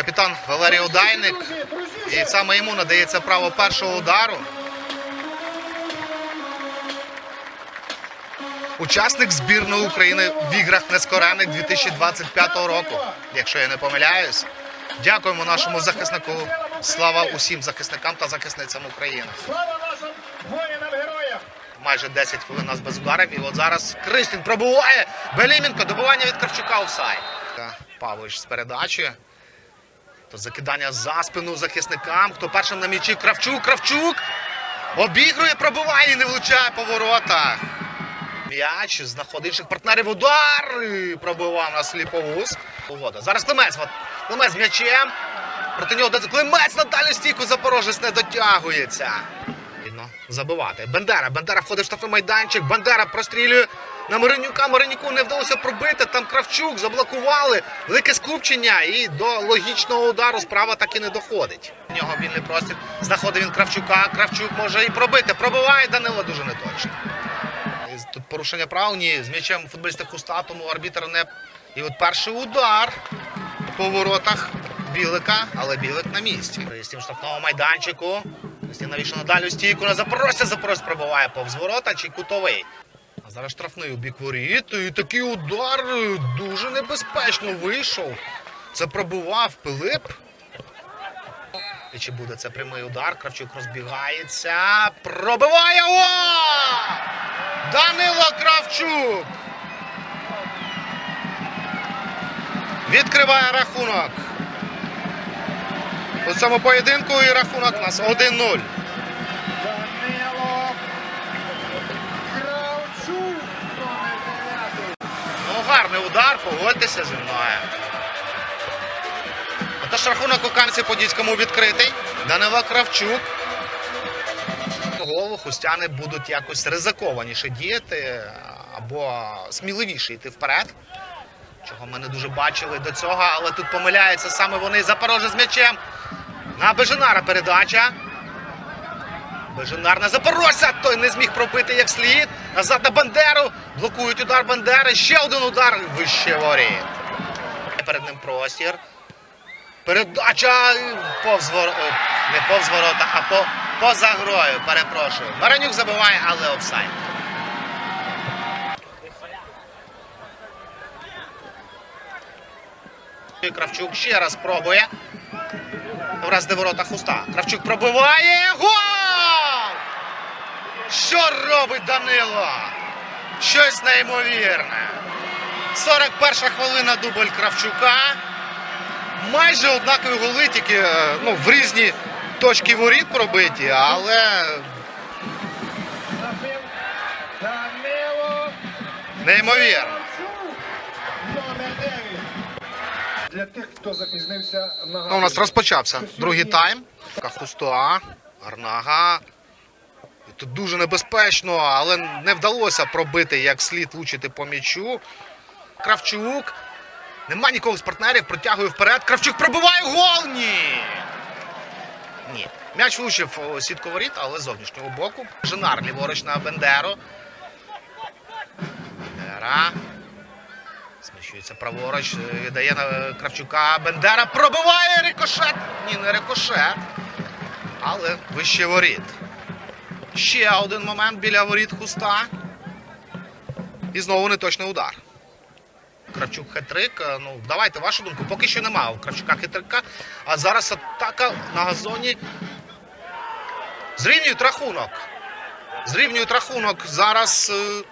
Капітан Валерій Одайник. І саме йому надається право першого удару. Учасник збірної України в іграх нескорених 2025 року, якщо я не помиляюсь. Дякуємо нашому захиснику. Слава усім захисникам та захисницям України. Слава нашим воїнам-героям! Майже 10 хвилин нас без ударів. І от зараз Кристин пробуває. Беліменко, добивання від Кравчука офсайд. Павлович з передачі. То закидання за спину захисникам. Хто першим на м'ячі? Кравчук, Кравчук. Обігрує, пробиває і не влучає по воротах. М'яч знаходивших партнерів удар. І Пробивав на сліповуз. Зараз Климець. Климець з м'ячем. Проти нього Климець на дальню стійку Запорожець не дотягується. Видно, забивати. Бендера. Бендера входить в штрафний майданчик. Бендера прострілює на Миронюка. Миронюку не вдалося пробити. Там Кравчук заблокували. Велике скупчення. І до логічного удару справа так і не доходить. У нього вільний простір. Знаходить він Кравчука. Кравчук може і пробити. Пробиває Данило дуже неточно. Тут порушення прав. Ні, з м'ячем футболісти хуста, тому арбітр не. І от перший удар по воротах Білика, але Білик на місці. З тим штрафного майданчику. Кристина навіщо на дальню стійку на Запорожця. Запорожець пробиває повз ворота чи кутовий. Зараз штрафний у бік воріт. І такий удар е, дуже небезпечно вийшов. Це пробував Пилип. І чи буде це прямий удар? Кравчук розбігається. Пробиває! О! Данило Кравчук! Відкриває рахунок. У цьому поєдинку і рахунок у нас 1-0. Данило Кравчук! номер дев'ятий. Ну, гарний удар, погодьтеся зі мною. Отож рахунок у Кам'янці Подільському відкритий. Данило Кравчук. Голову хустяни будуть якось ризикованіше діяти або сміливіше йти вперед. Чого ми не дуже бачили до цього, але тут помиляються саме вони Запорожець з м'ячем. На Бежинара передача. Бежинар на Запорожця. Той не зміг пробити як слід. Назад на Бандеру. Блокують удар Бандери. Ще один удар вище воріт. Перед ним простір. Передача повз вор... не повз ворота, а по... поза грою. Перепрошую. Маранюк забиває, але офсайд. Кравчук ще раз пробує. Враз де ворота хуста. Кравчук пробиває. Гол! Робить Данило? Щось неймовірне. 41 хвилина дубль Кравчука. Майже однакові голи, тільки е, ну, в різні точки воріт пробиті, але неймовірно. Кравчук! Номер 9. Для тих, хто запізнився, на Ну, у нас розпочався другий тайм. Така Хустуа, Арнага. І Тут дуже небезпечно, але не вдалося пробити як слід влучити по м'ячу. Кравчук. Нема нікого з партнерів, протягує вперед. Кравчук пробиває гол. Ні. Ні. М'яч влучив сітку воріт, але з зовнішнього боку. Женар ліворуч на Бендеру. Бендера. Зміщується праворуч, е, дає на Кравчука. Бендера пробиває рикошет. Ні, не рикошет. Але вище воріт. Ще один момент біля воріт хуста. І знову неточний удар. Кравчук хитрик. Е, Ну, давайте вашу думку. Поки що немає у Кравчука хитрика. А зараз атака на газоні. Зрівнюють рахунок. Зрівнюють рахунок. Зараз е,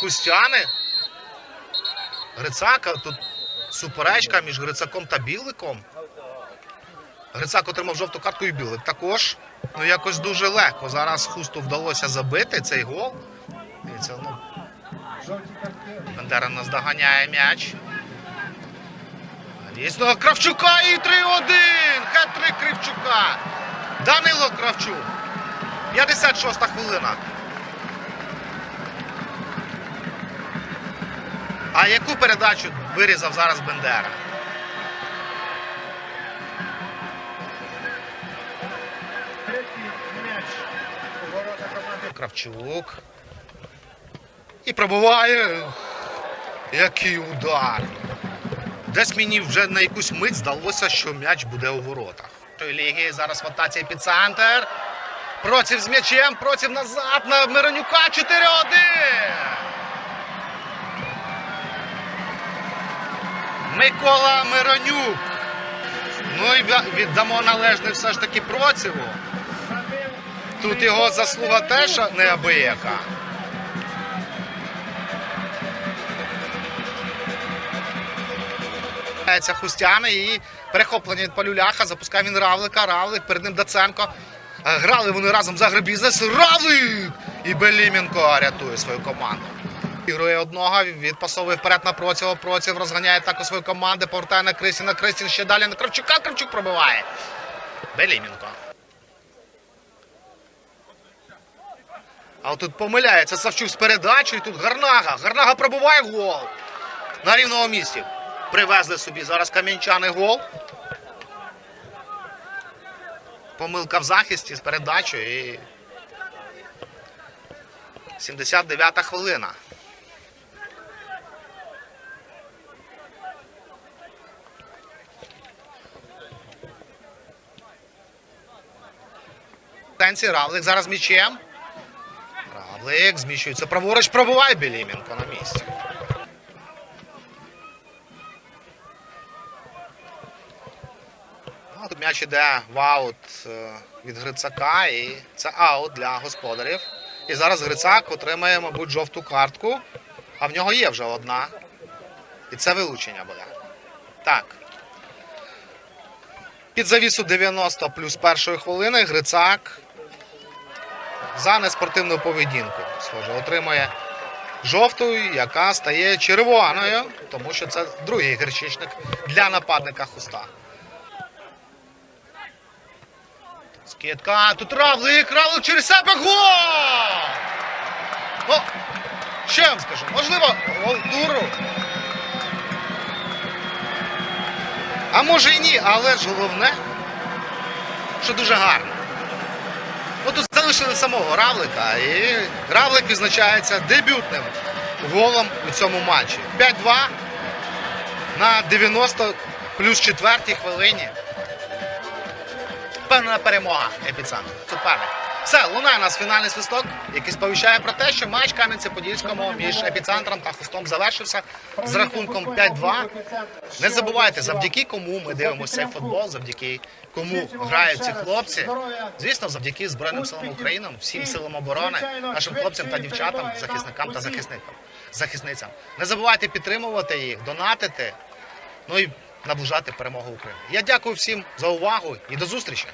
хустяни. Грицака тут суперечка між Грицаком та Біликом. Грицак отримав жовту картку і Білик також. Ну якось дуже легко. Зараз хусту вдалося забити цей гол. Дивіться, ну. Бандера наздоганяє м'яч. Дійсно, Кравчука і 3-1! Хет-трик Кравчука. Данило Кравчук. 56 хвилина. А яку передачу вирізав зараз Бендера? Кравчук. І пробуває. Який удар. Десь мені вже на якусь мить здалося, що м'яч буде у воротах. Той ліги зараз в атаці епіцентр. Проців з м'ячем, проців назад на Миронюка 4-1. Микола Миронюк. Ну і віддамо належне все ж таки проціву. Тут його заслуга теж неабияка. Це Хустями і перехоплення від Палюляха. Запускає він Равлика. Равлик, перед ним Даценко. Е, Грали вони разом за агробізнес. Равлик! І Беліменко рятує свою команду. Ігрує одного, відпасовує вперед на Процього. Проців розганяє також свою команду, повертає на Крисіна. Крисін ще далі на Кравчука. Кравчук пробиває. Беліменко. А тут помиляється Савчук з передачею. Тут Гарнага. Гарнага пробиває гол. На рівному місці. Привезли собі зараз кам'янчани гол. Помилка в захисті з передачею і 79-та хвилина. Тенці Равлик зараз м'ячем. Равлик зміщується праворуч, пробуває Біліменко на місці. Ну, Тут м'яч іде в аут е, від Грицака, і це аут для господарів. І зараз Грицак отримає, мабуть, жовту картку, а в нього є вже одна. І це вилучення буде. Так. Під завісу 90 плюс першої хвилини Грицак за неспортивну поведінку. Схоже, отримує жовту, яка стає червоною, тому що це другий гірчичник для нападника хуста. Скидка, тут Равлик, Равлик через себе гол! Ну, я вам скажу? Можливо, гол туру. А може і ні, але ж головне, що дуже гарно. Тут залишили самого Равлика, і Равлик відзначається дебютним голом у цьому матчі. 5-2 на 90 плюс 4 хвилині. Певна перемога епіцентру. Суперник. Все, лунає нас фінальний свисток, який сповіщає про те, що матч Кам'янці-Подільському між епіцентром та хустом завершився з рахунком 5-2. Не забувайте, завдяки кому ми дивимося футбол, завдяки кому грають ці хлопці. Звісно, завдяки Збройним силам України, всім силам оборони, нашим хлопцям та дівчатам, захисникам та захисникам, захисницям. Не забувайте підтримувати їх, донатити, ну і наближати перемогу України. Я дякую всім за увагу і до зустрічі.